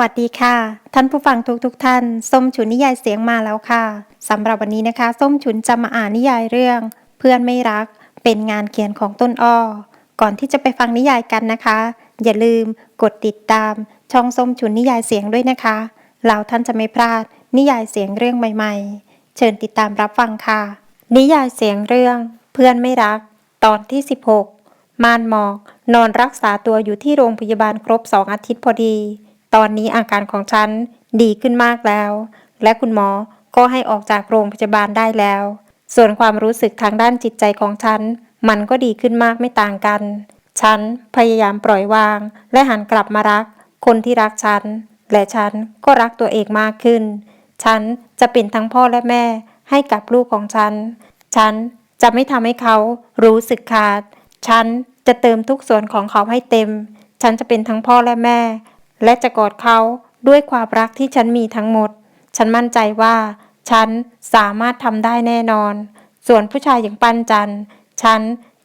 วัสดีค่ะ ท่านผู้ฟังทุกทุกๆท่าน ส้มฉุนนิยายเสียงมาแล้วค่ะสำหรับวันนี้นะคะ ส้มฉุนจะมาอ่านนิยายเรื่อง เพื่อนไม่รัก เป็นงานเขียนของต้นอ้อ ก่อนที่จะไปฟังนิยายกันนะคะ อย่าลืมกดติดตาม ช่องส้มฉุนนิยายเสียงด้วยนะคะแล้วท่านจะไม่พลาด นิยายเสียงเรื่องใหม่ๆ เชิญติดตามรับฟังค่ะ นิยายเสียงเรื่อง เพื่อนไม่รัก ตอนที่ 16 มานหมอก นอนรักษาตัวอยู่ที่โรงพยาบาลครบสองอาทิตย์พอดี ตอนนี้อาการของฉันดีขึ้นมากแล้ว และคุณหมอก็ให้ออกจากโรงพยาบาลได้แล้ว ส่วนความรู้สึกทางด้านจิตใจของฉัน มันก็ดีขึ้นมากไม่ต่างกัน ฉันพยายามปล่อยวาง และหันกลับมารัก คนที่รักฉัน และฉันก็รักตัวเองมากขึ้น ฉันจะเป็นทั้งพ่อและแม่ให้กับลูกของฉัน ฉันจะไม่ทำให้เขารู้สึกขาด ฉันจะเติมทุกส่วนของเขาให้เต็ม ฉันจะเป็นทั้งพ่อและแม่ และจะกอดเขาด้วยความรักที่ฉันมีทั้งหมด ฉันมั่นใจว่า ฉันสามารถทำได้แน่นอน ส่วนผู้ชายอย่างปันจันฉัน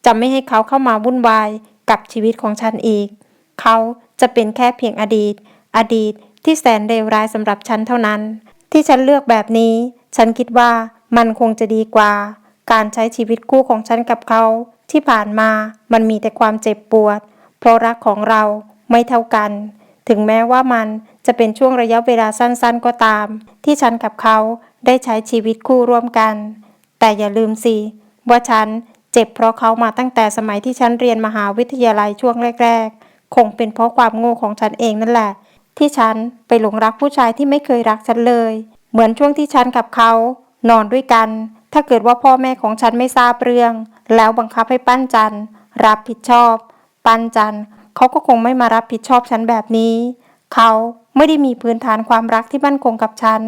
จะไม่ให้เขาเข้ามาวุ่นวายกับชีวิตของฉันอีก เขาจะเป็นแค่เพียงอดีต อดีตที่แสนเลวร้ายสำหรับฉันเท่านั้น ที่ฉันเลือกแบบนี้ ฉันคิดว่ามันคงจะดีกว่า การใช้ชีวิตคู่ของฉันกับเขา ที่ผ่านมามันมีแต่ความเจ็บปวด เพราะรักของเราไม่เท่ากัน ถึงแม้ว่ามันจะเป็นช่วงระยะเวลาสั้นๆก็ตาม ที่ฉันกับเขาได้ใช้ชีวิตคู่ร่วมกัน แต่อย่าลืมสิว่าฉันเจ็บเพราะเขามาตั้งแต่สมัยที่ฉันเรียนมหาวิทยาลัยช่วงแรก ๆ คงเป็นเพราะความโง่ของฉันเองนั่นแหละ ที่ฉันไปหลงรักผู้ชายที่ไม่เคยรักฉันเลย เหมือนช่วงที่ฉันกับเขา นอนด้วยกัน ถ้าเกิดว่าพ่อแม่ของฉันไม่ทราบเรื่อง แล้วบังคับให้ปั้นจันรับผิดชอบ ปั้นจัน เขาก็คงไม่มารับผิดชอบฉันแบบนี้ เขาไม่ได้มีพื้นฐานความรักที่มั่นคงกับฉัน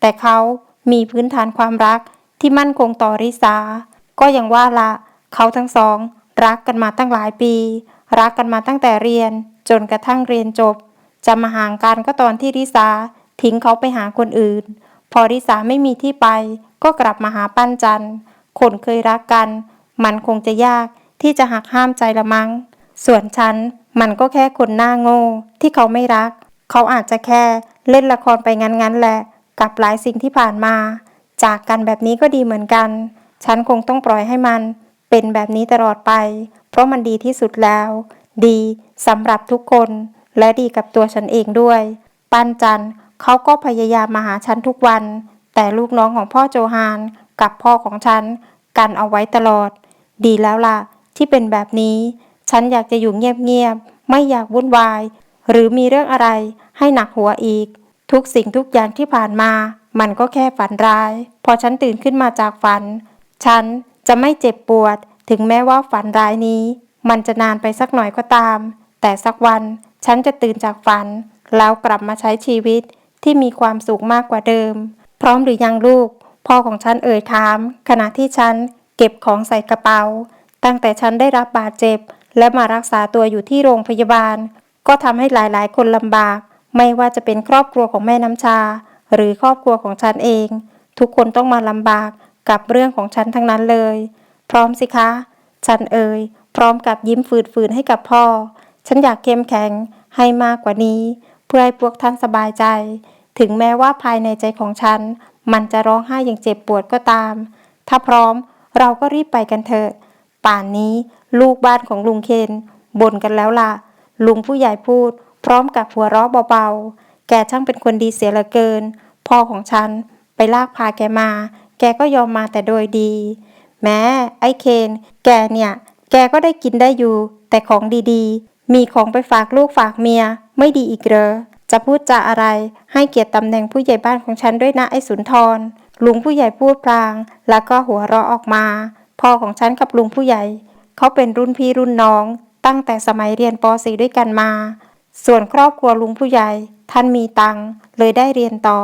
แต่เขามีพื้นฐานความรักที่มั่นคงต่อริสา ก็อยังว่าละเขาทั้งสอง รักกันมาตั้งหลายปี รักกันมาตั้งแต่เรียน จนกระทั่งเรียนจบ จะมาห่างกันก็ตอนที่ริสาทิ้งเขาไปหาคนอื่น พอริสาไม่มีที่ไป ก็กลับมาหาปั้นจันคนเคยรักกัน มันคงจะยากที่จะหักห้ามใจละมัง้งส่วนฉัน มันก็แค่คนหน้าโง่ที่เขาไม่รัก เขาอาจจะแค่เล่นละครไปงั้นๆแหละ กับหลายสิ่งที่ผ่านมา จากกันแบบนี้ก็ดีเหมือนกัน ฉันคงต้องปล่อยให้มัน เป็นแบบนี้ตลอดไป เพราะมันดีที่สุดแล้ว ดีสำหรับทุกคน และดีกับตัวฉันเองด้วย ปันจันเขาก็พยายามมาหาฉันทุกวัน แต่ลูกน้องของพ่อโจฮานกับพ่อของฉัน กันเอาไว้ตลอด ดีแล้วล่ะ ที่เป็นแบบนี้ ฉันอยากจะอยู่เงียบๆ ไม่อยากวุ่นวาย หรือมีเรื่องอะไรให้หนักหัวอีก ทุกสิ่งทุกอย่างที่ผ่านมา มันก็แค่ฝันร้าย พอฉันตื่นขึ้นมาจากฝัน ฉันจะไม่เจ็บปวด ถึงแม้ว่าฝันร้ายนี้ มันจะนานไปสักหน่อยก็ตาม แต่สักวันฉันจะตื่นจากฝัน แล้วกลับมาใช้ชีวิตที่มีความสุขมากกว่าเดิม พร้อมหรือยังลูก พ่อของฉันเอ่ยถาม ขณะที่ฉันเก็บของใส่กระเป๋า ตั้งแต่ฉันได้รับบาดเจ็บ และมารักษาตัวอยู่ที่โรงพยาบาล ก็ทำให้หลายๆ คนลำบาก ไม่ว่าจะเป็นครอบครัวของแม่น้ำชา หรือครอบครัวของฉันเอง ทุกคนต้องมาลำบากกับเรื่องของฉันทั้งนั้นเลย พร้อมสิคะ ฉันเอ่ยพร้อมกับยิ้มฝืนๆให้กับพ่อ ฉันอยากเข้มแข็งให้มากกว่านี้ เพื่อให้พวกท่านสบายใจ ถึงแม้ว่าภายในใจของฉัน มันจะร้องไห้อย่างเจ็บปวดก็ตาม ถ้าพร้อมเราก็รีบไปกันเถอะ ป่านนี้ลูกบ้านของลุงเคนบ่นกันแล้วล่ะ ลุงผู้ใหญ่พูด พร้อมกับหัวเราะเบาๆ แกช่างเป็นคนดีเสียเหลือเกิน พ่อของฉันไปลากพาแกมา แกก็ยอมมาแต่โดยดี แม้ไอ้เคน แกเนี่ย แกก็ได้กินได้อยู่ แต่ของดีๆ มีของไปฝากลูกฝากเมีย ไม่ดีอีกเหรอจะพูดจาอะไร ให้เกียรติตำแหน่งผู้ใหญ่บ้านของฉันด้วยนะไอ้สุนทร ลุงผู้ใหญ่พูดพลาง แล้วก็หัวเราะออกมา พ่อของฉันกับลุงผู้ใหญ่ เขาเป็นรุ่นพี่รุ่นน้อง ตั้งแต่สมัยเรียนป .4 ด้วยกันมา ส่วนครอบครัวลุงผู้ใหญ่ ท่านมีตังค์เลยได้เรียนต่อ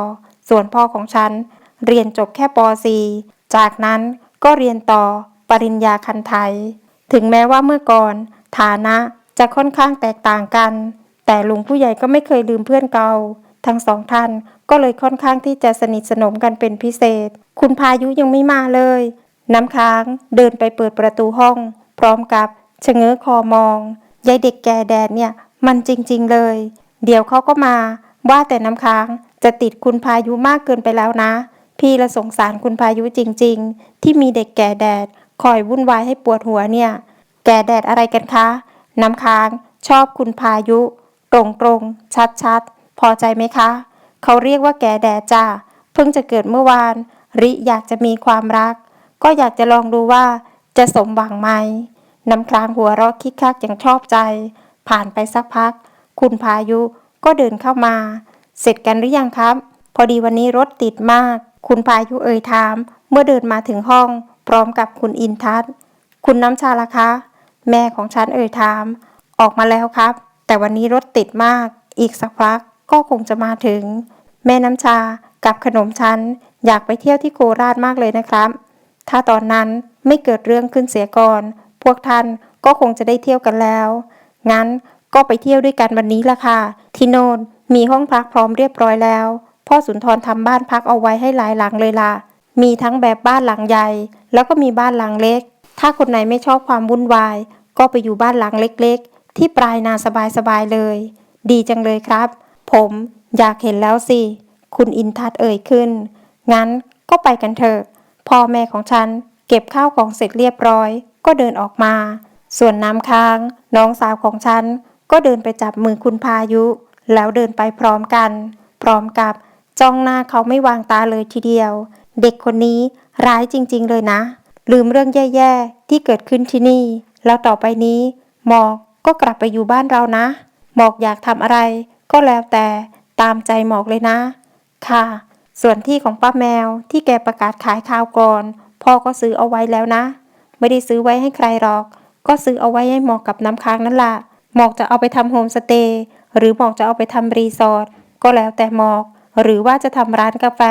ส่วนพ่อของฉัน เรียนจบแค่ป .4 จากนั้นก็เรียนต่อ ปริญญาคันไทย ถึงแม้ว่าเมื่อก่อน ฐานะจะค่อนข้างแตกต่างกัน แต่ลุงผู้ใหญ่ก็ไม่เคยลืมเพื่อนเก่าทั้งสองท่านก็เลยค่อนข้างที่จะสนิทสนมกันเป็นพิเศษ คุณพายุยังไม่มาเลย น้ำค้างเดินไปเปิดประตูห้อง พร้อมกับชะเง้อคอมองยายเด็กแก่แดดเนี่ย มันจริงๆเลย เดี๋ยวเขาก็มา ว่าแต่น้ำค้างจะติดคุณพายุมากเกินไปแล้วนะ พี่ละสงสารคุณพายุจริง ๆ ที่มีเด็กแก่แดด คอยวุ่นวายให้ปวดหัวเนี่ย แก่แดดอะไรกันคะ น้ำค้างชอบคุณพายุ ตรงตรงชัดชัดพอใจไหมคะ เขาเรียกว่าแก่แดดจ้าเพิ่งจะเกิดเมื่อวาน ริอยากจะมีความรัก ก็อยากจะลองดูว่าจะสมหวังไหมน้ำคลางหัวเราะคิกคักอย่างชอบใจ ผ่านไปสักพัก คุณพายุก็เดินเข้ามา เสร็จกันหรือยังครับ พอดีวันนี้รถติดมาก คุณพายุเอ่ยถาม เมื่อเดินมาถึงห้อง พร้อมกับคุณอินทัศน์คุณน้ำชาละคะ แม่ของฉันเอ่ยถาม ออกมาแล้วครับ แต่วันนี้รถติดมาก อีกสักพักก็คงจะมาถึง แม่น้ำชากับขนมฉันอยากไปเที่ยวที่โคราชมากเลยนะครับ ถ้าตอนนั้นไม่เกิดเรื่องขึ้นเสียก่อน พวกท่านก็คงจะได้เที่ยวกันแล้ว งั้นก็ไปเที่ยวด้วยกันวันนี้ละค่ะ ที่โนนมีห้องพักพร้อมเรียบร้อยแล้ว พ่อสุนทรทำบ้านพักเอาไว้ให้หลายหลังเลยล่ะ มีทั้งแบบบ้านหลังใหญ่ แล้วก็มีบ้านหลังเล็ก ถ้าคนไหนไม่ชอบความวุ่นวาย ก็ไปอยู่บ้านหลังเล็กๆ ที่ปลายนาสบายๆเลย ดีจังเลยครับ ผมอยากเห็นแล้วสิ คุณอินทัศเอ่ยขึ้น งั้นก็ไปกันเถอะ พ่อแม่ของฉันเก็บข้าวของเสร็จเรียบร้อย ก็เดินออกมา ส่วนน้ำค้าง น้องสาวของฉัน ก็เดินไปจับมือคุณพายุ แล้วเดินไปพร้อมกัน พร้อมกับจ้องหน้าเขาไม่วางตาเลยทีเดียว เด็กคนนี้ร้ายจริง ๆ เลยนะ ลืมเรื่องแย่ๆที่เกิดขึ้นที่นี่ แล้วต่อไปนี้หมอกก็กลับไปอยู่บ้านเรานะ หมอกอยากทำอะไร ก็แล้วแต่ตามใจหมอกเลยนะ ค่ะ ส่วนที่ของป้าแมวที่แกประกาศขายข้าวก่อนพ่อก็ซื้อเอาไว้แล้วนะ ไม่ได้ซื้อไว้ให้ใครหรอก ก็ซื้อเอาไว้ให้หมอกกับน้ำค้างนั่นล่ะหมอกจะเอาไปทำโฮมสเตย์หรือหมอกจะเอาไปทำรีสอร์ทก็แล้วแต่หมอก หรือว่าจะทำร้านกาแฟ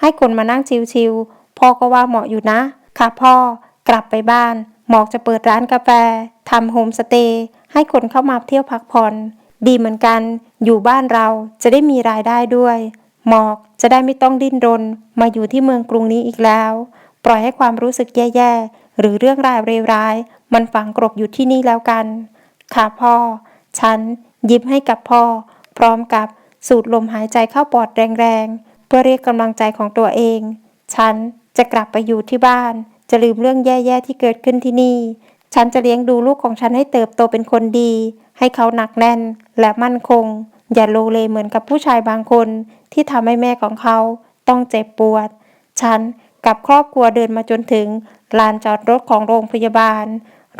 ให้คนมานั่งชิลๆพ่อก็ว่าเหมาะอยู่นะ ค่ะพ่อกลับไปบ้าน หมอกจะเปิดร้านกาแฟทำโฮมสเตย์ให้คนเข้ามาเที่ยวพักผ่อนดีเหมือนกัน อยู่บ้านเราจะได้มีรายได้ด้วย หมอก จะได้ไม่ต้องดิ้นรน มาอยู่ที่เมืองกรุงนี้อีกแล้ว ปล่อยให้ความรู้สึกแย่ๆ หรือเรื่องราวเลวร้าย มันฝังกรบอยู่ที่นี่แล้วกัน ค่ะพ่อ ฉัน ยิ้มให้กับพ่อ พร้อมกับสูดลมหายใจเข้าปอดแรงๆ เพื่อเรียกกำลังใจของตัวเอง ฉันจะกลับไปอยู่ที่บ้าน จะลืมเรื่องแย่ๆที่เกิดขึ้นที่นี่ ฉันจะเลี้ยงดูลูกของฉันให้เติบโตเป็นคนดี ให้เขาหนักแน่นและมั่นคง อย่าโลเลเหมือนกับผู้ชายบางคนที่ทำให้แม่ของเขาต้องเจ็บปวด ฉันกับครอบครัวเดินมาจนถึงลานจอดรถของโรงพยาบาล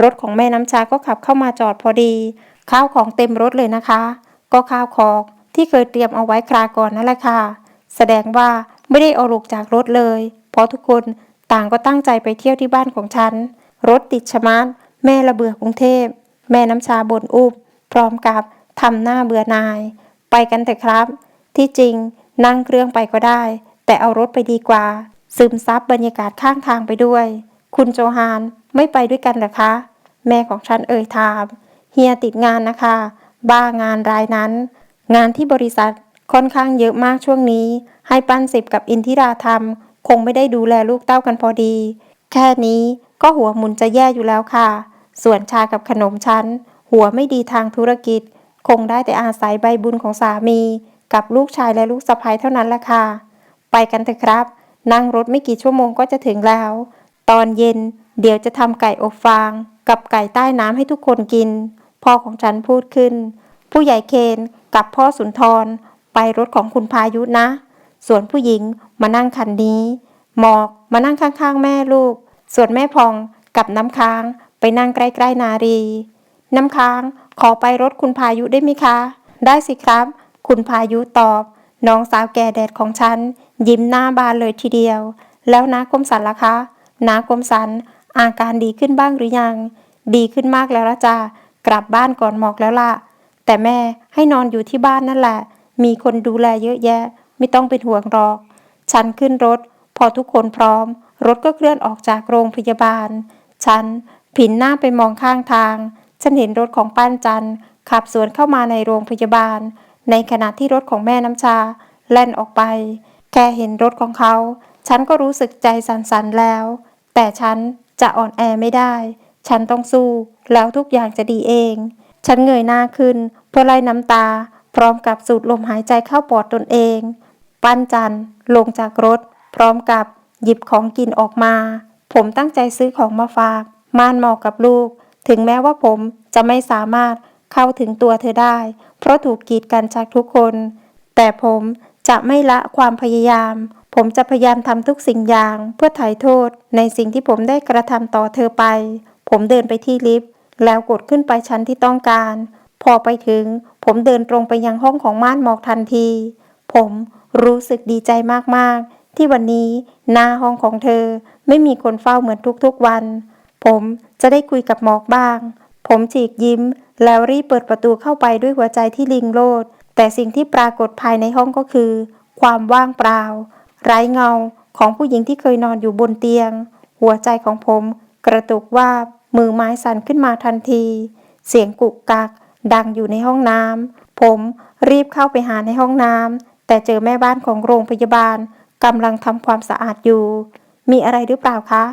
รถของแม่น้ำชาก็ขับเข้ามาจอดพอดี ข้าวของเต็มรถเลยนะคะ ก็ข้าวของที่เคยเตรียมเอาไว้คราก่อนนั่นแหละค่ะ แสดงว่าไม่ได้เอาลูกจากรถเลย เพราะทุกคนต่างก็ตั้งใจไปเที่ยวที่บ้านของฉัน รถติดชะมัดแม่ระเบื่อกรุงเทพ แม่น้ำชาบ่นอุบพร้อมกับ ทำหน้าเบื่อนาย ไปกันเถอะครับ ที่จริงนั่งเครื่องไปก็ได้ แต่เอารถไปดีกว่า ซึมซับบรรยากาศข้างทางไปด้วย คุณโจฮานไม่ไปด้วยกันหรอคะ แม่ของฉันเอ่ยถาม เฮียติดงานนะคะ บ้างานรายนั้น งานที่บริษัทค่อนข้างเยอะมากช่วงนี้ ให้ปั้นสิบกับอินทิราทำคงไม่ได้ดูแลลูกเต้ากันพอดี แค่นี้ก็หัวหมุนจะแย่อยู่แล้วค่ะ ส่วนชากับขนมชั้น หัวไม่ดีทางธุรกิจ คงได้แต่อาศัยใบบุญของสามีกับลูกชายและลูกสะใภ้เท่านั้นแหละค่ะ ไปกันเถอะครับ นั่งรถไม่กี่ชั่วโมงก็จะถึงแล้ว ตอนเย็น เดี๋ยวจะทำไก่อบฟาง กับไก่ใต้น้ำให้ทุกคนกิน พ่อของฉันพูดขึ้น ผู้ใหญ่เคนกับพ่อสุนทร ไปรถของคุณพายุนะ ส่วนผู้หญิงมานั่งคันนี้ หมอกมานั่งข้างๆ แม่ลูก ส่วนแม่พองกับน้ำค้างไปนั่งใกล้ๆนารี น้ำค้าง ขอไปรถคุณพายุได้ไหมคะ ได้สิครับ คุณพายุตอบ น้องสาวแก่แดดของฉัน ยิ้มหน้าบานเลยทีเดียว แล้วนาคมสันล่ะคะนาคมสัน อาการดีขึ้นบ้างหรือยัง ดีขึ้นมากแล้วละจ้ากลับบ้านก่อนหมอกแล้วล่ะ แต่แม่ให้นอนอยู่ที่บ้านนั่นแหละ มีคนดูแลเยอะแยะ ไม่ต้องเป็นห่วงหรอก ฉันขึ้นรถ พอทุกคนพร้อม รถก็เคลื่อนออกจากโรงพยาบาล ฉันผินหน้าไปมองข้างทาง ฉันเห็นรถของป้านจันทร์ขับสวนเข้ามาในโรงพยาบาล ในขณะที่รถของแม่น้ำชา แล่นออกไป แค่เห็นรถของเขา ฉันก็รู้สึกใจสั่นๆแล้ว แต่ฉันจะอ่อนแอไม่ได้ ฉันต้องสู้ แล้วทุกอย่างจะดีเอง ฉันเงยหน้าขึ้นเพื่อไล่น้ำตาพพร้อมกับสูดลมหายใจเข้าปอดตนเอง ปั้นจันลงจากรถ พร้อมกับหยิบของกินออกมา ผมตั้งใจซื้อของมาฝาก ม่านหมอกกับลูก ถึงแม้ว่าผมจะไม่สามารถเข้าถึงตัวเธอได้ เพราะถูกกีดกันจากทุกคน แต่ผมจะไม่ละความพยายาม ผมจะพยายามทำทุกสิ่งอย่าง เพื่อไถ่โทษ ในสิ่งที่ผมได้กระทำต่อเธอไป ผมเดินไปที่ลิฟต์แล้วกดขึ้นไปชั้นที่ต้องการ พอไปถึง ผมเดินตรงไปยังห้องของม่านหมอกทันที ผมรู้สึกดีใจมากๆ ที่วันนี้หน้าห้องของเธอไม่มีคนเฝ้าเหมือนทุกๆวัน ผมจะได้คุยกับหมอกบ้าง ผมฉีกยิ้ม แล้วรีบเปิดประตูเข้าไปด้วยหัวใจที่ลิงโลด แต่สิ่งที่ปรากฏภายในห้องก็คือ ความว่างเปล่า ไร้เงาของผู้หญิงที่เคยนอนอยู่บนเตียง หัวใจของผมกระตุกว่ามือไม้สั่นขึ้นมาทันที เสียงกุกกัก ดังอยู่ในห้องน้ำ ผมรีบเข้าไปหาในห้องน้ำ แต่เจอแม่บ้านของโรงพยาบาลกำลังทำความสะอาดอยู่ มีอะไรหรือเปล่าคะ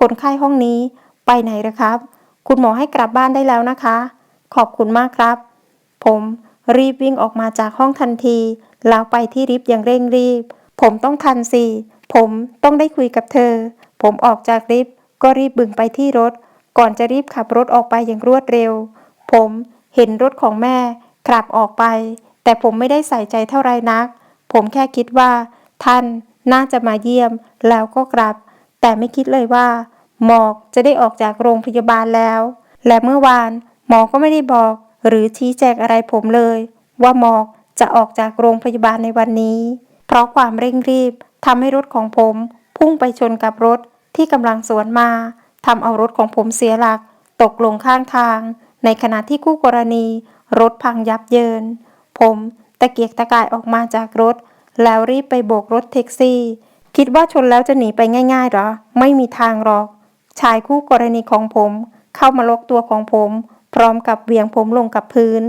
คนไข้ห้องนี้ไปไหนหรือครับ คุณหมอให้กลับบ้านได้แล้วนะคะ ขอบคุณมากครับ ผมรีบวิ่งออกมาจากห้องทันที แล้วไปที่ลิฟต์อย่างเร่งรีบ ผมต้องทันสิผมต้องได้คุยกับเธอ ผมออกจากลิฟต์ก็รีบบึงไปที่รถ ก่อนจะรีบขับรถออกไปอย่างรวดเร็ว ผมเห็นรถของแม่ขับออกไป แต่ผมไม่ได้ใส่ใจเท่าไรนัก ผมแค่คิดว่า ท่านน่าจะมาเยี่ยมแล้วก็กลับ แต่ไม่คิดเลยว่า หมอกจะได้ออกจากโรงพยาบาลแล้ว และเมื่อวานหมอก็ไม่ได้บอก หรือชี้แจงอะไรผมเลย ว่าหมอกจะออกจากโรงพยาบาลในวันนี้ เพราะความเร่งรีบทำให้รถของผมพุ่งไปชนกับรถที่กำลังสวนมาทำเอารถของผมเสียหลัก ตกลงข้างทาง ในขณะที่คู่กรณี รถพังยับเยิน ผมตะเกียกตะกายออกมาจากรถ แล้วรีบไปโบกรถแท็กซี่ คิดว่าชนแล้วจะหนีไปง่ายๆหรอ ไม่มีทางหรอก ชายคู่กรณีของผม เข้ามาลกตัวของผม พร้อมกับเวียงผมลงกับพื้น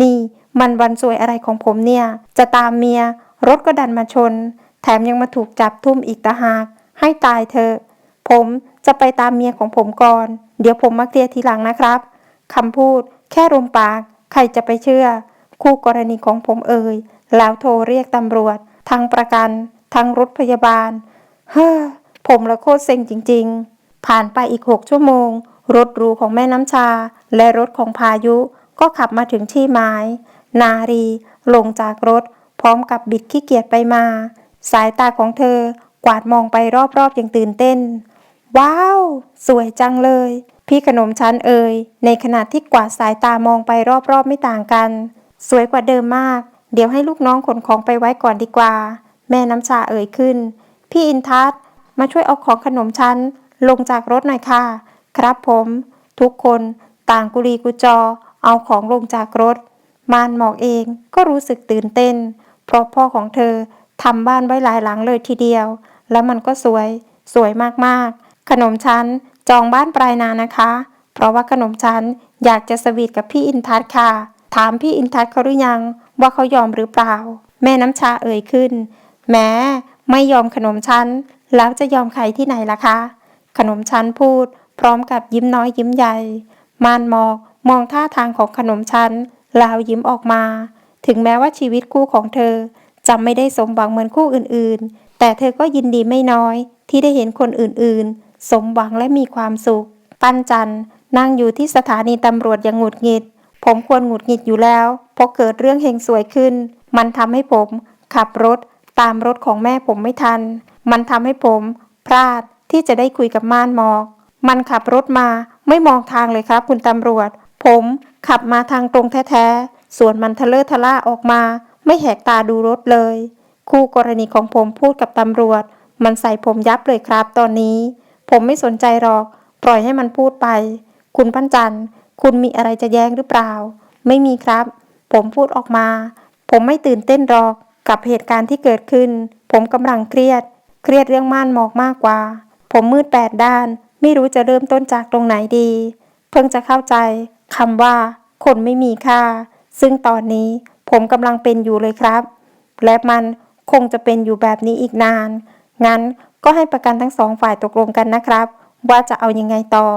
นี่มันวันสวยอะไรของผมเนี่ย จะตามเมีย รถก็ดันมาชน แถมยังมาถูกจับทุ่มอีกตะหาก ให้ตายเถอะ ผมจะไปตามเมียของผมก่อน เดี๋ยวผมมาเคลียร์ทีหลังนะครับคำพูด แค่รมปาก ใครจะไปเชื่อ คู่กรณีของผมเอ่ยแล้วโทรเรียกตำรวจ ทั้งประกัน ทั้งรถพยาบาล เฮ้อ ผมละโคตรเซ็งจริง ๆ ผ่านไปอีกหกชั่วโมง รถรูของแม่น้ำชา และรถของพายุ ก็ขับมาถึงที่หมาย นารีลงจากรถ พร้อมกับบิดขี้เกียจไปมา สายตาของเธอกวาดมองไปรอบๆอย่างตื่นเต้น ว้าว สวยจังเลย พี่ขนมชั้นเอ่ยในขณะที่กวาดสายตามองไปรอบๆไม่ต่างกัน สวยกว่าเดิมมาก เดี๋ยวให้ลูกน้องขนของไปไว้ก่อนดีกว่า แม่น้ำชาเอ่ยขึ้น พี่อินทัศน์มาช่วยเอาของขนมชั้นลงจากรถหน่อยค่ะ ครับผม ทุกคนต่างกุลีกุจอ เอาของลงจากรถ มานหมอกเองก็รู้สึกตื่นเต้น เพราะพ่อของเธอทำบ้านไว้หลายหลังเลยทีเดียว แล้วมันก็สวย สวยมากๆ ขนมชั้นจองบ้านปลายนานะคะ เพราะว่าขนมชั้นอยากจะสวีทกับพี่อินทัศน์ค่ะ ถามพี่อินทัศน์เขาหรือยังว่าเขายอมหรือเปล่า แม่น้ำชาเอ่ยขึ้น แม้ไม่ยอมขนมชั้น แล้วจะยอมใครที่ไหนล่ะคะ ขนมชั้นพูด พร้อมกับยิ้มน้อยยิ้มใหญ่มานหมอกมองท่าทางของขนมชั้น แล้วยิ้มออกมา ถึงแม้ว่าชีวิตคู่ของเธอจะไม่ได้สมหวังเหมือนคู่อื่นๆ แต่เธอก็ยินดีไม่น้อยที่ได้เห็นคนอื่นๆ สมหวังและมีความสุข ปั้นจันนั่งอยู่ที่สถานีตำรวจอย่างหงุดหงิด ผมควรหงุดหงิดอยู่แล้วเพราะเกิดเรื่องเฮงสวยขึ้น มันทำให้ผมขับรถ ตามรถของแม่ผมไม่ทัน มันทำให้ผมพลาดที่จะได้คุยกับม่านหมอก มันขับรถมาไม่มองทางเลยครับ คุณตำรวจ ผมขับมาทางตรงแท้ๆ ส่วนมันทะเลอะทะล่าออกมา ไม่แหกตาดูรถเลย คู่กรณีของผมพูดกับตำรวจ มันใส่ผมยับเลยครับตอนนี้ ผมไม่สนใจหรอก ปล่อยให้มันพูดไป คุณพันจันคุณมีอะไรจะแย้งหรือเปล่า ไม่มีครับ ผมพูดออกมา ผมไม่ตื่นเต้นหรอก กับเหตุการณ์ที่เกิดขึ้น ผมกำลังเครียด เครียดเรื่องม่านหมอกมากกว่า ผมมืดแปดด้าน ไม่รู้จะเริ่มต้นจากตรงไหนดี เพิ่งจะเข้าใจคำว่า คนไม่มีค่า ซึ่งตอนนี้ผมกำลังเป็นอยู่เลยครับ และมันคงจะเป็นอยู่แบบนี้อีกนาน งั้นก็ให้ประกันทั้งสองฝ่ายตกลงกันนะครับ ว่าจะเอายังไงต่อ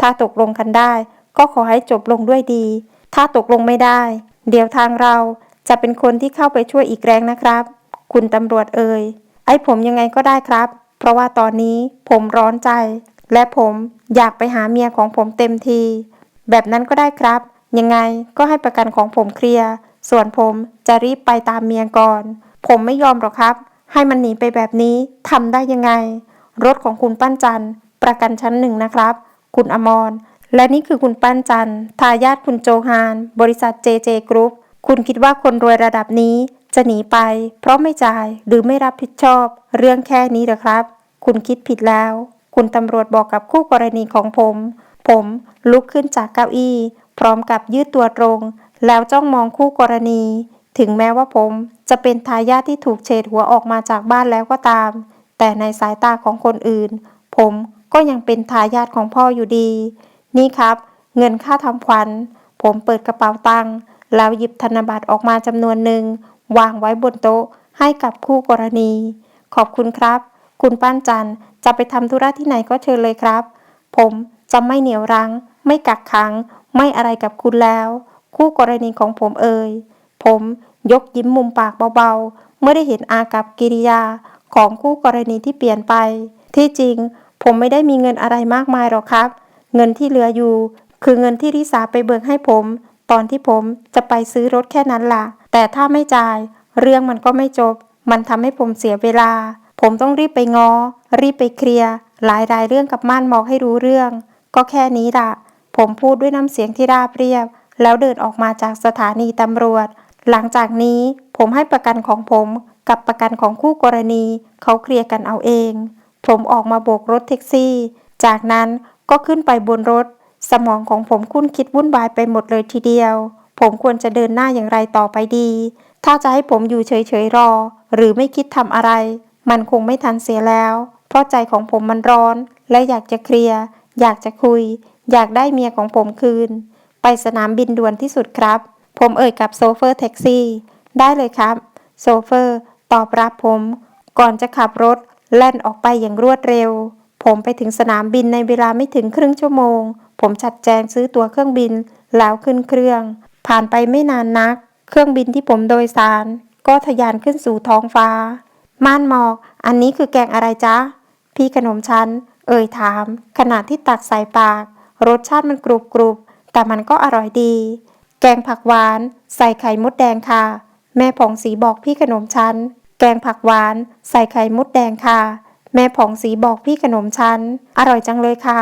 ถ้าตกลงกันได้ ก็ขอให้จบลงด้วยดี ถ้าตกลงไม่ได้ เดี๋ยวทางเรา จะเป็นคนที่เข้าไปช่วยอีกแรงนะครับ คุณตำรวจเอ่ย ไอ้ผมยังไงก็ได้ครับ เพราะว่าตอนนี้ผมร้อนใจ และผมอยากไปหาเมียของผมเต็มที แบบนั้นก็ได้ครับ ยังไงก็ให้ประกันของผมเคลียร์ส่วนผมจะรีบไปตามเมียก่อน ผมไม่ยอมหรอกครับ ให้มันหนีไปแบบนี้ทำได้ยังไง รถของคุณปั้นจันประกันชั้นหนึ่งนะครับ คุณอมร และนี่คือคุณปั้นจันทร์ทายาทคุณโจฮาน บริษัท JJ Group คุณคิดว่าคนรวยระดับนี้จะหนีไป เพราะไม่จ่ายหรือไม่รับผิดชอบ เรื่องแค่นี้เหรอครับ คุณคิดผิดแล้ว คุณตำรวจบอกกับคู่กรณีของผม ผมลุกขึ้นจากเก้าอี้ พร้อมกับยืดตัวตรง แล้วจ้องมองคู่กรณี ถึงแม้ว่าผมจะเป็นทายาทที่ถูกเฉดหัวออกมาจากบ้านแล้วก็ตาม แต่ในสายตาของคนอื่น ผมก็ยังเป็นทายาทของพ่ออยู่ดี นี่ครับ เงินค่าทำขวัญ ผมเปิดกระเป๋าตังค์ แล้วหยิบธนบัตรออกมาจำนวนหนึ่ง วางไว้บนโต๊ะให้กับคู่กรณี ขอบคุณครับ คุณป้านจันจะไปทำธุระที่ไหนก็เชิญเลยครับ ผมจะไม่เหนียวรั้ง ไม่กักขัง ไม่อะไรกับคุณแล้ว คู่กรณีของผมเอ่ย ผมยกยิ้มมุมปากเบาๆ เมื่อได้เห็นอากับกิริยาของคู่กรณีที่เปลี่ยนไป ที่จริง ผมไม่ได้มีเงินอะไรมากมายหรอกครับ เงินที่เหลืออยู่ คือเงินที่ริสาไปเบิกให้ผม ตอนที่ผมจะไปซื้อรถแค่นั้นล่ะ แต่ถ้าไม่จ่าย เรื่องมันก็ไม่จบ มันทำให้ผมเสียเวลา ผมต้องรีบไปงอ รีบไปเคลียร์หลายรายเรื่องกับม่านมอกให้รู้เรื่อง ก็แค่นี้ล่ะ ผมพูดด้วยน้ำเสียงที่ราบเรียบ แล้วเดินออกมาจากสถานีตำรวจ หลังจากนี้ผมให้ประกันของผมกับประกันของคู่กรณี เขาเคลียร์กันเอาเอง ผมออกมาโบกรถแท็กซี่ จากนั้นก็ขึ้นไปบนรถ สมองของผมคุ้นคิดวุ่นวายไปหมดเลยทีเดียว ผมควรจะเดินหน้าอย่างไรต่อไปดี ถ้าจะให้ผมอยู่เฉยๆรอ หรือไม่คิดทำอะไร มันคงไม่ทันเสียแล้ว เพราะใจของผมมันร้อน และอยากจะเคลียร์ อยากจะคุย อยากได้เมียของผมคืน ไปสนามบินด่วนที่สุดครับ ผมเอ่ยกับโซเฟอร์แท็กซี่ ได้เลยครับ โซเฟอร์ ตอบรับผม ก่อนจะขับรถ แล่นออกไปอย่างรวดเร็ว ผมไปถึงสนามบินในเวลาไม่ถึงครึ่งชั่วโมง ผมจัดแจงซื้อตั๋วเครื่องบินแล้วขึ้นเครื่อง ผ่านไปไม่นานนัก เครื่องบินที่ผมโดยสาร ก็ทะยานขึ้นสู่ท้องฟ้า ม่านหมอก อันนี้คือแกงอะไรจ๊ะ พี่ขนมชั้น เอ่ยถาม ขณะที่ตักใส่ปาก รสชาติมันกรุบกรุบแต่มันก็อร่อยดี แกงผักหวาน ใส่ไข่มดแดงค่ะ แม่ผ่องสีบอกพี่ขนมชั้น แกงผักหวาน ใส่ไข่มดแดงค่ะ แม่ผ่องสีบอกพี่ขนมชั้น อร่อยจังเลยค่ะ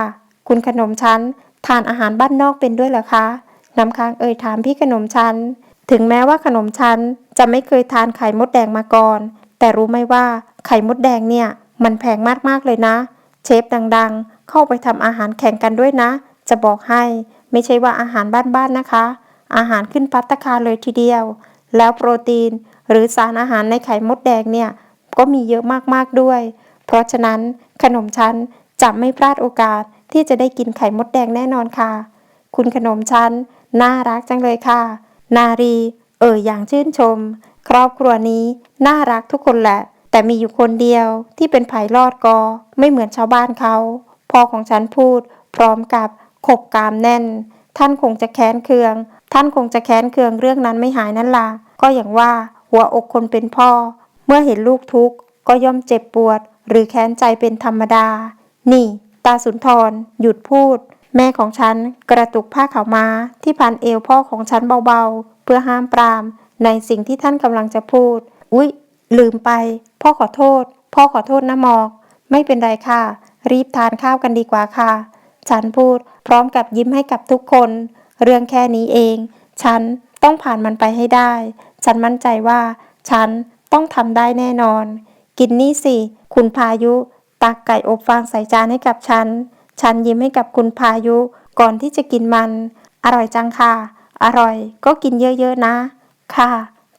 คุณขนมชั้น ทานอาหารบ้านนอกเป็นด้วยเหรอคะน้ำค้างเอ่ยถามพี่ขนมชั้น ถึงแม้ว่าขนมชั้นจะไม่เคยทานไข่มดแดงมาก่อน แต่รู้ไหมว่าไข่มดแดงเนี่ย มันแพงมากๆเลยนะ เชฟดังๆ เข้าไปทำอาหารแข่งกันด้วยนะ จะบอกให้ ไม่ใช่ว่าอาหารบ้านๆนะคะ อาหารขึ้นปัตตคาเลยทีเดียว แล้วโปรตีน หรือสารอาหารในไข่มดแดงเนี่ยก็มีเยอะมากๆด้วย เพราะฉะนั้นขนมชั้น จะไม่พลาดโอกาสที่จะได้กินไข่มดแดงแน่นอนค่ะ คุณขนมชั้น น่ารักจังเลยค่ะ นารี เอ่ยอย่างชื่นชม ครอบครัวนี้น่ารักทุกคนแหละ แต่มีอยู่คนเดียวที่เป็นไผ่รอดกอ ไม่เหมือนชาวบ้านเขาพ่อของฉันพูด พร้อมกับขบกามแน่น ท่านคงจะแค้นเคือง ท่านคงจะแค้นเคืองเรื่องนั้นไม่หายนั่นล่ะก็อย่างว่าหัวอกคนเป็นพ่อ เมื่อเห็นลูกทุกข์ก็ย่อมเจ็บปวด หรือแค้นใจเป็นธรรมดา นี่ ตาสุนทร หยุดพูด แม่ของฉันกระตุกผ้าขาวมาที่พันเอวพ่อของฉันเบาๆ เพื่อห้ามปราม ในสิ่งที่ท่านกำลังจะพูด อุ๊ย ลืมไป พ่อขอโทษ พ่อขอโทษนะหมอก ไม่เป็นไรค่ะ รีบทานข้าวกันดีกว่าค่ะ ฉันพูดพร้อมกับยิ้มให้กับทุกคน เรื่องแค่นี้เอง ฉันต้องผ่านมันไปให้ได้ ฉันมั่นใจว่า ฉันต้องทำได้แน่นอน กินนี่สิ คุณพายุ ตักไก่อบฟางใส่จานให้กับฉัน ฉันยิ้มให้กับคุณพายุ ก่อนที่จะกินมัน อร่อยจังค่ะ อร่อยก็กินเยอะๆนะ ค่ะ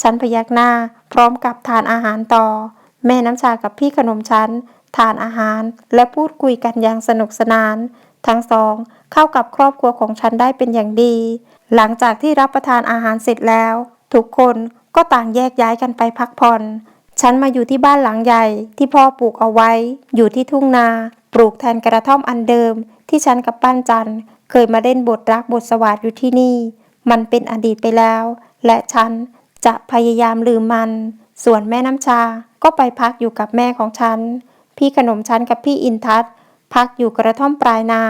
ฉันพยักหน้า พร้อมกับทานอาหารต่อ แม่น้ำชากับพี่ขนมฉันทานอาหารและพูดคุยกันอย่างสนุกสนาน ทั้งสองเข้ากับครอบครัวของฉันได้เป็นอย่างดี หลังจากที่รับประทานอาหารเสร็จแล้ว ทุกคนก็ต่างแยกย้ายกันไปพักผ่อน ฉันมาอยู่ที่บ้านหลังใหญ่ที่พ่อปลูกเอาไว้ อยู่ที่ทุ่งนา ปลูกแทนกระท่อมอันเดิม ที่ฉันกับป้านจันเคยมาเล่นบทรักบทสวัสดอยู่ที่นี่ มันเป็นอดีตไปแล้ว และฉันจะพยายามลืมมัน ส่วนแม่น้ำชาก็ไปพักอยู่กับแม่ของฉัน พี่ขนมฉันกับพี่อินทัศพักอยู่กระท่อมปลายนา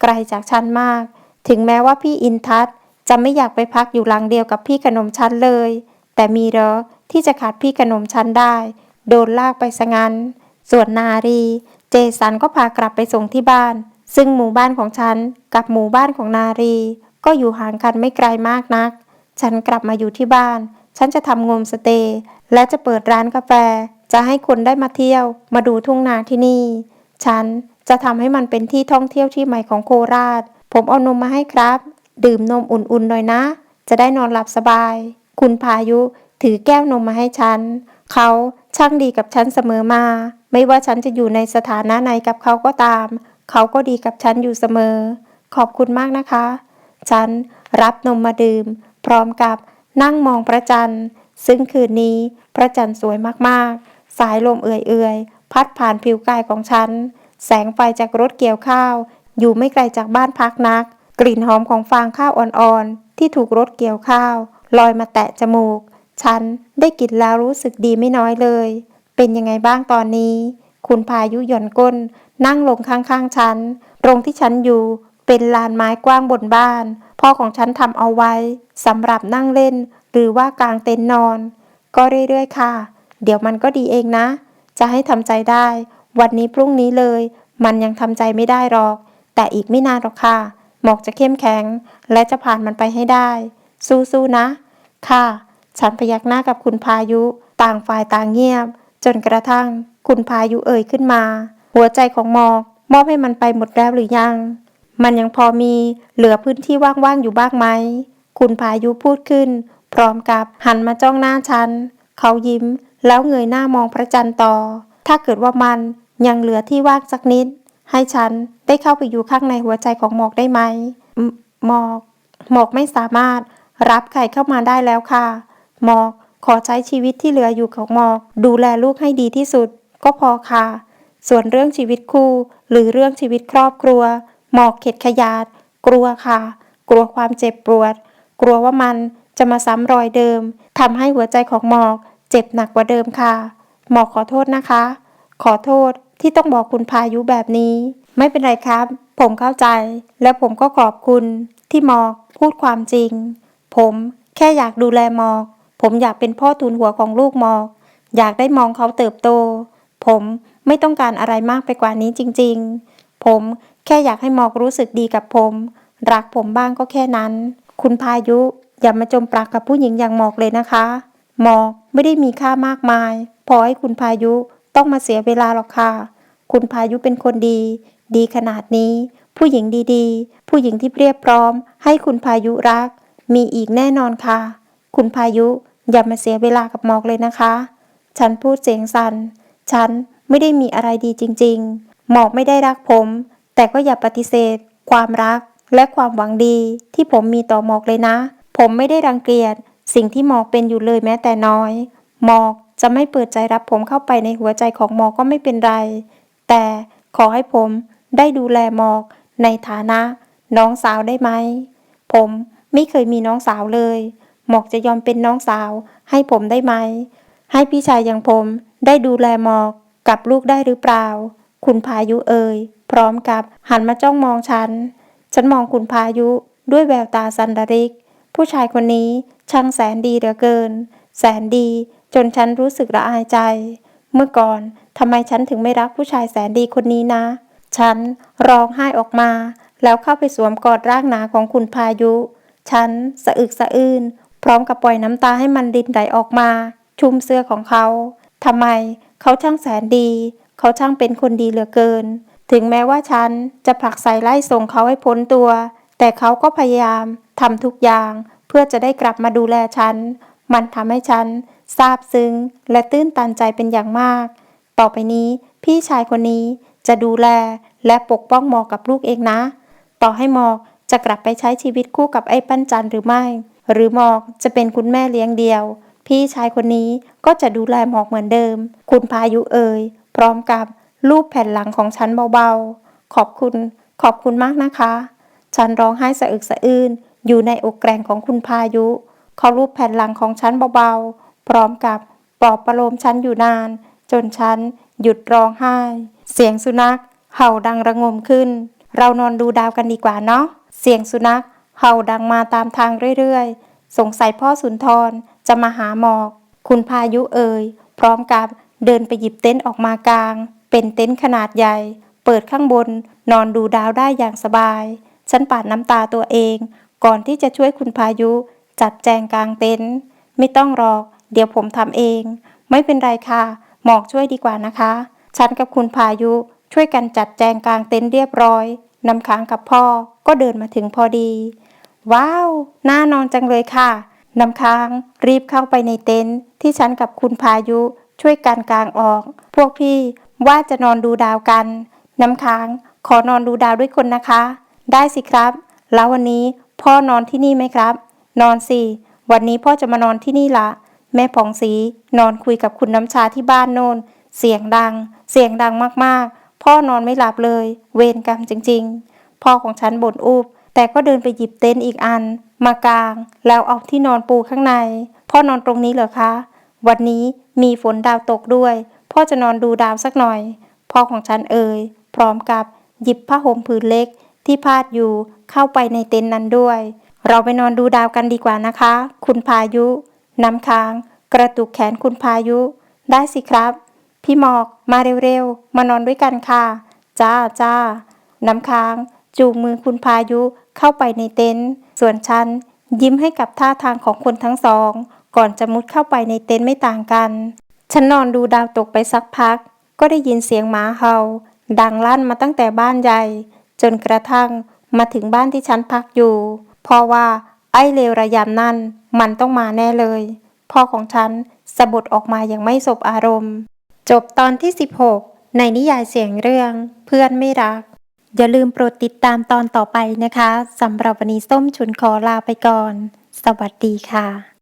ไกลจากฉันมาก ถึงแม้ว่าพี่อินทัศจะไม่อยากไปพักอยู่หลังเดียวกับพี่ขนมชั้นเลย แต่มีเหรอ ที่จะขาดพี่ขนมชั้นได้ โดนลากไปซะงั้นส่วนนารี เจสันก็พากลับไปส่งที่บ้าน ซึ่งหมู่บ้านของฉันกับหมู่บ้านของนารี ก็อยู่ห่างกันไม่ไกลมากนัก ฉันกลับมาอยู่ที่บ้าน ฉันจะทำโงมสเตย์และจะเปิดร้านกาแฟ จะให้คนได้มาเที่ยว มาดูทุ่งนาที่นี่ ฉันจะทำให้มันเป็นที่ท่องเที่ยวที่ใหม่ของโคราช ผมเอานมมาให้ครับ ดื่มนมอุ่นๆหน่อยนะ จะได้นอนหลับสบาย คุณพายุ ถือแก้วนมมาให้ฉัน เขาช่างดีกับฉันเสมอมา ไม่ว่าฉันจะอยู่ในสถานะไหนกับเขาก็ตาม เขาก็ดีกับฉันอยู่เสมอ ขอบคุณมากนะคะ ฉันรับนมมาดื่ม พร้อมกับนั่งมองพระจันทร์ ซึ่งคืนนี้พระจันทร์สวยมากๆ สายลมเอื่อยๆ พัดผ่านผิวกายของฉัน แสงไฟจากรถเกี่ยวข้าว อยู่ไม่ไกลจากบ้านพักนัก กลิ่นหอมของฟางข้าวอ่อนๆ ที่ถูกรถเกี่ยวข้าว ลอยมาแตะจมูก ฉันได้กินแล้วรู้สึกดีไม่น้อยเลย เป็นยังไงบ้างตอนนี้ คุณพายุหย่อนก้น นั่งลงข้างๆฉันตรงที่ฉันอยู่เป็นลานไม้กว้างบนบ้าน พ่อของฉันทำเอาไว้สำหรับนั่งเล่น หรือว่ากางเต็นท์นอน ก็เรื่อยๆค่ะ เดี๋ยวมันก็ดีเองนะ จะให้ทำใจได้ วันนี้พรุ่งนี้เลย มันยังทำใจไม่ได้หรอก แต่อีกไม่นานหรอกค่ะ หมอกจะเข้มแข็ง และจะผ่านมันไปให้ได้ สู้ๆนะ ค่ะ ฉันพยักหน้ากับคุณพายุ ต่างฝ่ายต่างเงียบ จนกระทั่ง คุณพายุเอ่ยขึ้นมา หัวใจของหมอก มอบให้มันไปหมดแล้วหรือยัง มันยังพอมีเหลือพื้นที่ว่างๆอยู่บ้างไหม คุณพายุพูดขึ้น พร้อมกับหันมาจ้องหน้าฉัน เขายิ้ม แล้วเงยหน้ามองพระจันทร์ต่อ ถ้าเกิดว่ามันยังเหลือที่ว่างสักนิด ให้ฉันได้เข้าไปอยู่ข้างในหัวใจของหมอกได้ไหมหมอก หมอกไม่สามารถรับใครเข้ามาได้แล้วค่ะ มอกขอใช้ชีวิตที่เหลืออยู่ของหมอกดูแลลูกให้ดีที่สุด ก็พอค่ะ ส่วนเรื่องชีวิตคู่ หรือเรื่องชีวิตครอบครัว หมอกเข็ดขยาด กลัวค่ะ กลัวความเจ็บปวด กลัวว่ามันจะมาซ้ำรอยเดิมทำให้หัวใจของหมอกเจ็บหนักกว่าเดิมค่ะ หมอกขอโทษนะคะ ขอโทษที่ต้องบอกคุณพายุแบบนี้ ไม่เป็นไรครับ ผมเข้าใจ และผมก็ขอบคุณที่หมอกพูดความจริง ผมแค่อยากดูแลหมอก ผมอยากเป็นพ่อทุนหัวของลูกมอ อยากได้มองเขาเติบโต ผมไม่ต้องการอะไรมากไปกว่านี้จริง ๆ ผมแค่อยากให้มอกรู้สึกดีกับผม รักผมบ้างก็แค่นั้น คุณพายุอย่ามาจมปลักกับผู้หญิงอย่างหมอกเลยนะคะ หมอกไม่ได้มีค่ามากมาย พอให้คุณพายุต้องมาเสียเวลาหรอกค่ะ คุณพายุเป็นคนดี ดีขนาดนี้ ผู้หญิงดีๆ ผู้หญิงที่เรียบพร้อม ให้คุณพายุรัก มีอีกแน่นอนค่ะ คุณพายุ อย่ามาเสียเวลากับหมอกเลยนะคะ ฉันพูดเสียงสัน่น ฉันไม่ได้มีอะไรดีจริง ๆ หมอกไม่ได้รักผม แต่ก็อย่าปฏิเสธ ความรักและความหวังดีที่ผมมีต่อหมอกเลยนะ ผมไม่ได้รังเกียจสิ่งที่หมอกเป็นอยู่เลยแม้แต่น้อย หมอกจะไม่เปิดใจรับผมเข้าไปในหัวใจของหมอกก็ไม่เป็นไร แต่ขอให้ผมได้ดูแลหมอกในฐานะ น้องสาวได้ไหม ผมไม่เคยมีน้องสาวเลย หมอกจะยอมเป็นน้องสาว ให้ผมได้ไหม ให้พี่ชายอย่างผม ได้ดูแลหมอกกับลูกได้หรือเปล่า คุณพายุเอ่ยพร้อมกับหันมาจ้องมองฉัน ฉันมองคุณพายุด้วยแววตาสันดริก ผู้ชายคนนี้ช่างแสนดีเหลือเกิน แสนดีจนฉันรู้สึกละอายใจ เมื่อก่อนทำไมฉันถึงไม่รักผู้ชายแสนดีคนนี้นะ ฉันร้องไห้ออกมา แล้วเข้าไปสวมกอดร่างหนาของคุณพายุ ฉันสะอึกสะอื้น พร้อมกับปล่อยน้ำตาให้มันรินไหลออกมา ชุ่มเสื้อของเขาทำไมเขาช่างแสนดี เขาช่างเป็นคนดีเหลือเกิน ถึงแม้ว่าฉันจะผลักใส่ไล่ส่งเขาให้พ้นตัว แต่เขาก็พยายามทำทุกอย่างเพื่อจะได้กลับมาดูแลฉัน มันทำให้ฉันซาบซึ้ง และตื้นตันใจเป็นอย่างมาก ต่อไปนี้พี่ชายคนนี้จะดูแลและปกป้องหมอกกับลูกเองนะ ต่อให้หมอกจะกลับไปใช้ชีวิตคู่กับไอ้ปั้นจันหรือไม่ หรือหมอกจะเป็นคุณแม่เลี้ยงเดียว พี่ชายคนนี้ก็จะดูแลหมอกเหมือนเดิม คุณพายุเอ่ยพร้อมกับรูปแผ่นหลังของฉันเบาๆ ขอบคุณ ขอบคุณมากนะคะ ฉันร้องไห้สะอึกสะอื้นอยู่ในอกแกร่งของคุณพายุ เขารูปแผ่นหลังของฉันเบาๆ พร้อมกับปลอบประโลมฉันอยู่นาน จนฉันหยุดร้องไห้ เสียงสุนัข เห่าดังระงมขึ้น เรานอนดูดาวกันดีกว่าเนาะ เสียงสุนัข เห่าดังมาตามทางเรื่อยๆ สงสัยพ่อสุนทรจะมาหาหมอก คุณพายุเอ่ย พร้อมกับเดินไปหยิบเต็นท์ออกมากลาง เป็นเต็นท์ขนาดใหญ่ เปิดข้างบนนอนดูดาวได้อย่างสบาย ฉันปาดน้ำตาตัวเอง ก่อนที่จะช่วยคุณพายุ จัดแจงกลางเต็นท์ไม่ต้องรอกเดี๋ยวผมทำเอง ไม่เป็นไรค่ะ หมอกช่วยดีกว่านะคะ ฉันกับคุณพายุช่วยกันจัดแจงกลางเต็นท์เรียบร้อย นำค้างกับพ่อก็เดินมาถึงพอดี ว้าว น่านอนจังเลยค่ะ น้ำค้างรีบเข้าไปในเต็นท์ที่ฉันกับคุณพายุช่วยกันกลางออก พวกพี่ว่าจะนอนดูดาวกัน น้ำค้างขอนอนดูดาวด้วยคนนะคะ ได้สิครับ แล้ววันนี้พ่อนอนที่นี่ไหมครับ นอนสิ วันนี้พ่อจะมานอนที่นี่ละแม่ผ่องศรีนอนคุยกับคุณน้ำชาที่บ้านโน่น เสียงดัง เสียงดังมากๆ พ่อนอนไม่หลับเลย เวรกรรมจริง ๆ พ่อของฉันบ่นอุบ แต่ก็เดินไปหยิบเต็นท์อีกอัน มากาง แล้วเอาที่นอนปูข้างใน พ่อนอนตรงนี้เหรอคะ วันนี้มีฝนดาวตกด้วย พ่อจะนอนดูดาวสักหน่อย พ่อของฉันเอ่ย พร้อมกับหยิบผ้าห่มผืนเล็ก ที่พาดอยู่เข้าไปในเต็นท์นั้นด้วย เราไปนอนดูดาวกันดีกว่านะคะ คุณพายุ น้ำค้าง กระตุกแขนคุณพายุ ได้สิครับ พี่หมอกมาเร็วๆ มานอนด้วยกันค่ะ จ้าจ้าน้ำค้าง จูงมือคุณพายุเข้าไปในเต็นท์ส่วนฉันยิ้มให้กับท่าทางของคนทั้งสอง ก่อนจะมุดเข้าไปในเต็นท์ไม่ต่างกัน ฉันนอนดูดาวตกไปสักพัก ก็ได้ยินเสียงหมาเห่า ดังลั่นมาตั้งแต่บ้านใหญ่ จนกระทั่งมาถึงบ้านที่ฉันพักอยู่ เพราะว่าไอ้เลวระยำนั่นมันต้องมาแน่เลย พ่อของฉันสะบดออกมาอย่างไม่สบอารมณ์ จบตอนที่ 16 ในนิยายเสียงเรื่องเพื่อนไม่รัก อย่าลืมโปรดติดตามตอนต่อไปนะคะสำหรับวันนี้ส้มฉุนขอลาไปก่อน สวัสดีค่ะ